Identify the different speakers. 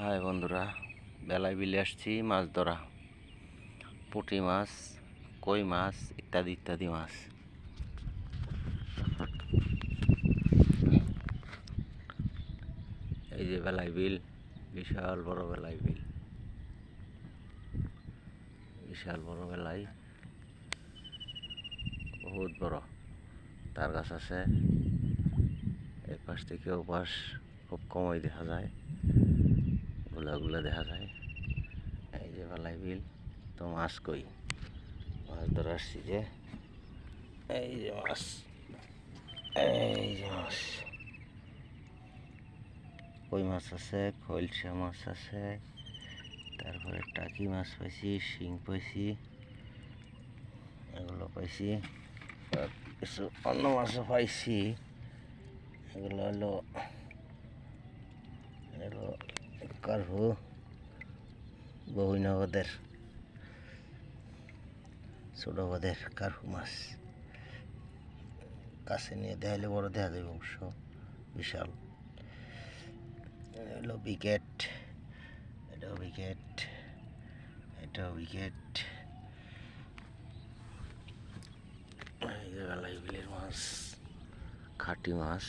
Speaker 1: High বন্ধুরা, বেলায় বিলে আসছি, মাছ ধরা। পুঁটি মাছ, কই মাছ, ইত্যাদি ইত্যাদি মাছ। এই যে বেলায় বিল, বিশাল বড় বেলায় বিল। বিশাল বড় বেলায়, বহুত বড়। তার গাছ আছে এই পাশ থেকে ও পাশ খুব কমই দেখা যায়। গুলা দেখা যায়। এই যে বেলায় বিল, তো মাছ কই? মাছ ধরে আসছি যে, এই যে মাছ, এই যে মাছ। কই মাছ আছে? খৈলসা মাছ আছে। তারপরে টাকি মাছ পাইছি, শিং পাইছি, এগুলো পাইছি। কিছু অন্য মাছও পাইছি। এগুলো হলো, এগুলো কারহু বহুনগদের ছোটবাদের কারহু মাছ। কাছে নিয়ে দেখাইলে বড় দেখা যাবে অবশ্য, বিশাল। হলো উইকেট এটা উইকেট এটা উইকেট বেলায় বিলের মাছ, খাটি মাছ।